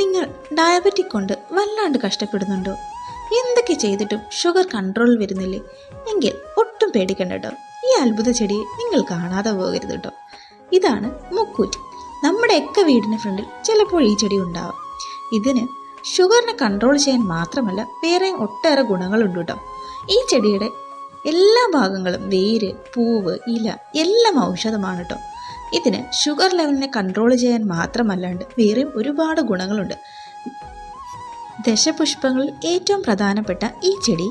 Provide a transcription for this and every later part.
നിങ്ങൾ ഡയബറ്റിക് കൊണ്ട് വല്ലാണ്ട് കഷ്ടപ്പെടുന്നുണ്ടോ? എന്തൊക്കെ ചെയ്തിട്ടും ഷുഗർ കൺട്രോൾ വരുന്നില്ലേ? എങ്കിൽ ഒട്ടും പേടിക്കണ്ട കേട്ടോ ഈ അത്ഭുത ചെടിയെ നിങ്ങൾ കാണാതെ പോകരുത് കേട്ടോ ഇതാണ് മുക്കൂറ്റ്. നമ്മുടെയൊക്കെ വീടിന് ഫ്രണ്ടിൽ ചിലപ്പോൾ ഈ ചെടി ഉണ്ടാവാം. ഇതിന് ഷുഗറിനെ കൺട്രോൾ ചെയ്യാൻ മാത്രമല്ല വേറെ ഒട്ടേറെ ഗുണങ്ങളുണ്ട് കേട്ടോ ഈ ചെടിയുടെ എല്ലാ ഭാഗങ്ങളും വേര് പൂവ് ഇല എല്ലാം ഔഷധമാണ് കേട്ടോ ഇതിന് ഷുഗർ ലെവലിനെ കൺട്രോൾ ചെയ്യാൻ മാത്രമല്ലാണ്ട് വേറെയും ഒരുപാട് ഗുണങ്ങളുണ്ട്. ദശപുഷ്പങ്ങളിൽ ഏറ്റവും പ്രധാനപ്പെട്ട ഈ ചെടി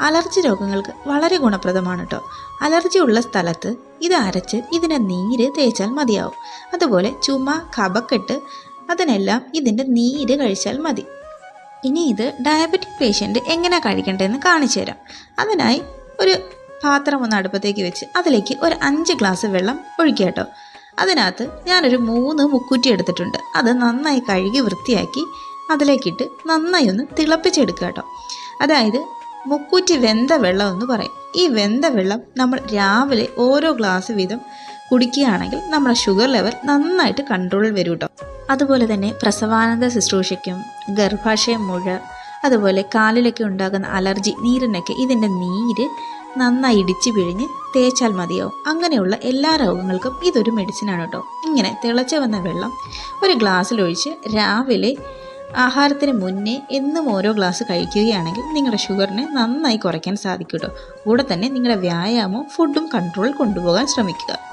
അലർജി രോഗങ്ങൾക്ക് വളരെ ഗുണപ്രദമാണ് കേട്ടോ അലർജി ഉള്ള സ്ഥലത്ത് ഇത് അരച്ച് ഇതിന്റെ നീര് തേച്ചാൽ മതിയാവും. അതുപോലെ ചുമ കപക്കെട്ട് അതിനെല്ലാം ഇതിന്റെ നീര് കഴിച്ചാൽ മതി. ഇനി ഇത് ഡയബറ്റിക് പേഷ്യന്റ് എങ്ങനെ കഴിക്കേണ്ടതെന്ന് കാണിച്ചു തരാം. അതിനായി ഒരു പാത്രം ഒന്ന് അടുപ്പത്തേക്ക് വെച്ച് അതിലേക്ക് ഒരു അഞ്ച് ഗ്ലാസ് വെള്ളം ഒഴിക്കുക കേട്ടോ അതിനകത്ത് ഞാനൊരു മൂന്ന് മുക്കുറ്റി എടുത്തിട്ടുണ്ട്. അത് നന്നായി കഴുകി വൃത്തിയാക്കി അതിലേക്കിട്ട് നന്നായി ഒന്ന് തിളപ്പിച്ചെടുക്കുക കേട്ടോ. അതായത് മുക്കൂറ്റി വെന്ത വെള്ളം എന്ന് പറയും. ഈ വെന്ത വെള്ളം നമ്മൾ രാവിലെ ഓരോ ഗ്ലാസ് വീതം കുടിക്കുകയാണെങ്കിൽ നമ്മുടെ ഷുഗർ ലെവൽ നന്നായിട്ട് കൺട്രോളിൽ വരും കേട്ടോ. അതുപോലെ തന്നെ പ്രസവാനന്ദ ശുശ്രൂഷയ്ക്കും ഗർഭാശയം മുഴ അതുപോലെ കാലിലൊക്കെ ഉണ്ടാകുന്ന അലർജി നീരിനൊക്കെ ഇതിന്റെ നീര് നന്നായി ഇടിച്ചു പിഴിഞ്ഞ് തേച്ചാൽ മതിയാവും. അങ്ങനെയുള്ള എല്ലാ രോഗങ്ങൾക്കും ഇതൊരു മെഡിസിനാണ് കേട്ടോ ഇങ്ങനെ തിളച്ച വന്ന വെള്ളം ഒരു ഗ്ലാസ്സിൽ ഒഴിച്ച് രാവിലെ ആഹാരത്തിന് മുന്നേ എന്നും ഓരോ ഗ്ലാസ് കഴിക്കുകയാണെങ്കിൽ നിങ്ങളുടെ ഷുഗറിനെ നന്നായി കുറയ്ക്കാൻ സാധിക്കും കേട്ടോ കൂടെ തന്നെ നിങ്ങളുടെ വ്യായാമവും ഫുഡും കൺട്രോളിൽ കൊണ്ടുപോകാൻ ശ്രമിക്കുക.